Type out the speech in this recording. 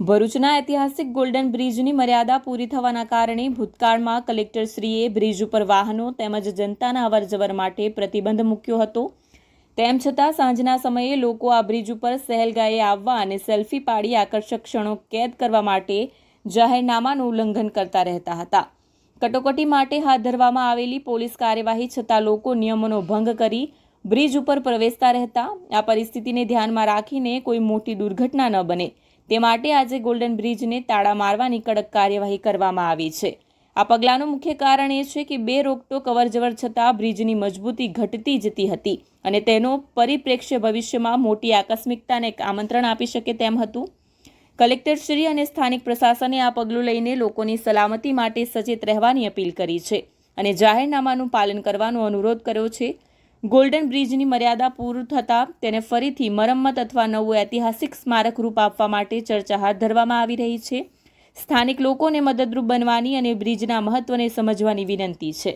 ભરૂચના ઐતિહાસિક ગોલ્ડન બ્રિજની મર્યાદા પૂરી થવાના કારણે ભૂતકાળમાં કલેક્ટરશ્રીએ બ્રિજ ઉપર વાહનો તેમજ જનતાના અવરજવર માટે પ્રતિબંધ મૂક્યો હતો. તેમ છતાં સાંજના સમયે લોકો આ બ્રિજ ઉપર સહેલગાએ આવવા અને સેલ્ફી પાડી આકર્ષક ક્ષણો કેદ કરવા માટે જાહેરનામાનું ઉલ્લંઘન કરતા રહેતા હતા. કટોકટી માટે હાથ ધરવામાં આવેલી પોલીસ કાર્યવાહી છતાં લોકો નિયમોનો ભંગ કરી બ્રિજ ઉપર પ્રવેશતા રહેતા. આ પરિસ્થિતિને ધ્યાનમાં રાખીને કોઈ મોટી દુર્ઘટના ન બને. તે માટે આજે ગોલ્ડન બ્રિજને તાળા મારવાની કડક કાર્યવાહી કરવામાં આવી છે. આ પગલાંનું મુખ્ય કારણ એ છે કે બે રોકટોક અવરજવર છતાં બ્રિજની મજબૂતી ઘટતી જતી હતી અને તેનો પરિપ્રેક્ષ્ય ભવિષ્યમાં મોટી આકસ્મિકતાને આમંત્રણ આપી શકે તેમ હતું. કલેક્ટરશ્રી અને સ્થાનિક પ્રશાસને આ પગલું લઈને લોકોની સલામતી માટે સચેત રહેવાની અપીલ કરી છે અને જાહેરનામાનું પાલન કરવાનો અનુરોધ કર્યો છે. ગોલ્ડન બ્રિજની મર્યાદા પૂરું થતાં તેને ફરીથી મરમ્મત અથવા નવું ઐતિહાસિક સ્મારક રૂપ આપવા માટે ચર્ચા હાથ ધરવામાં આવી રહી છે. સ્થાનિક લોકોને મદદરૂપ બનવાની અને બ્રિજના મહત્વને સમજવાની વિનંતી છે.